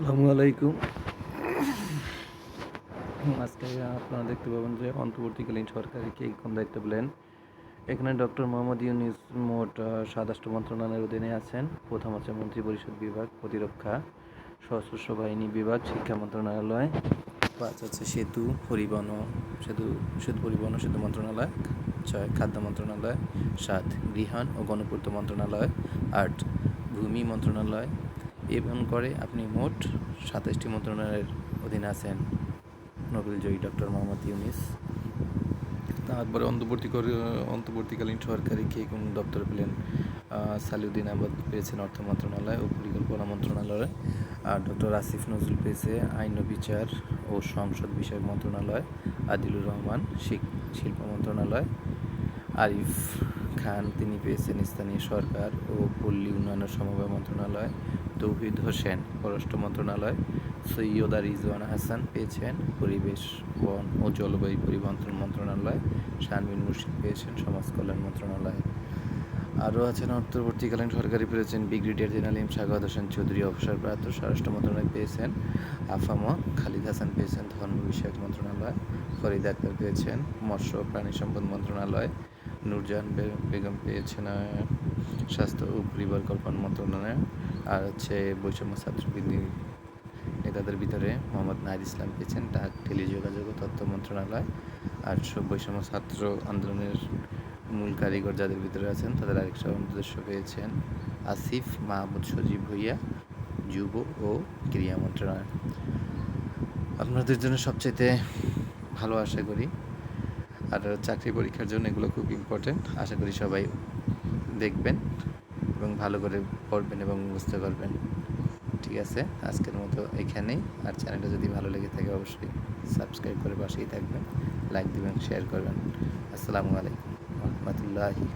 আসসালামু আলাইকুম। আজকে আপনারা দেখতে পাবেন যে অন্তর্বর্তীকালীন সরকারি কে, কোন দায়িত্ব পেলেন? এখানে ডক্টর মোহাম্মদ ইউনিস মোট স্বরাষ্ট্র মন্ত্রণালয়ের অধীনে আছেন। প্রথম আছে মন্ত্রী পরিষদ বিভাগ, প্রতিরক্ষা, সশস্ত্র বাহিনী বিভাগ, শিক্ষা মন্ত্রণালয়। পাঁচ আছে সেতু পরিবহন, সেতু সেতু পরিবহন, সেতু মন্ত্রণালয়, ছয় খাদ্য মন্ত্রণালয়, সাত গৃহায়ণ ও গণপূর্ত মন্ত্রণালয়, আট ভূমি মন্ত্রণালয় এবং করে আপনি মোট সাতাশটি মন্ত্রণালয়ের অধীনে আছেন নোবেল জয়ী ডক্টর মোহাম্মদ ইউনিস। তারপরে অন্তর্বর্তী অন্তর্বর্তীকালীন সরকারি কে কোন দপ্তর পেলেন? সালিউদ্দিন আহমদ পেয়েছেন অর্থ মন্ত্রণালয় ও পরিকল্পনা মন্ত্রণালয়। আর ডক্টর আসিফ নজরুল পেয়েছে আইন বিচার ও সংসদ বিষয়ক মন্ত্রণালয়, আদিলুর রহমান শিল্প মন্ত্রণালয়, আরিফ খান, তিনি পেয়েছেন স্থানীয় সরকার ও পল্লী উন্নয়ন সমবায় মন্ত্রণালয়, তৌহিদ হোসেন পররাষ্ট্র মন্ত্রণালয়, সৈয়দা রিজওয়ান হাসান পেয়েছেন পরিবেশ, বন ও জলবায়ু পরিবর্তন মন্ত্রণালয় শারমিন মুর্শিদ পেয়েছেন সমাজ কল্যাণ মন্ত্রণালয়। আরও আছেন অন্তর্বর্তীকালীন সরকারি পেয়েছেন brigadier general M Sakhawat Hossain Chowdhury, অবসরপ্রাপ্ত স্বরাষ্ট্র মন্ত্রণালয় পেয়েছেন আফাম খালিদ হাসান পেয়েছেন ধর্ম বিষয়ক মন্ত্রণালয়, ফরিদ আক্তার পেয়েছেন মৎস্য প্রাণী সম্পদ মন্ত্রণালয় নূরজাহান বেগম পেয়েছেন স্বাস্থ্য ও পরিবার কল্যাণ মন্ত্রণালয়। আর হচ্ছে বৈষম্য ছাত্রবৃত্তি নেতাদের ভিতরে মোহাম্মদ নাহিদ ইসলাম পেয়েছেন, ডাক, টেলিযোগাযোগ ও তথ্য মন্ত্রণালয়। আর বৈষম্য ছাত্র আন্দোলনের মূল কারিগর যাদের ভিতরে আছেন, তাদের আরেক সদস্য পেয়েছেন আসিফ মাহমুদ সজীব ভুইয়া, যুব ও ক্রীড়া মন্ত্রণালয়। আপনাদের জন্য সবচাইতে ভালো আশা করি আর চাকরি পরীক্ষার জন্য এগুলো খুব ইম্পর্টেন্ট আশা করি সবাই দেখবেন এবং ভালো করে পড়বেন এবং বুঝতে পারবেন। ঠিক আছে, আজকের মতো এখানেই। আর চ্যানেলটা যদি ভালো লেগে থাকে, অবশ্যই সাবস্ক্রাইব করে পাশেই থাকবেন। লাইক দেবেন শেয়ার করবেন। আসসালামু আলাইকুম। রহমতুল্লাহি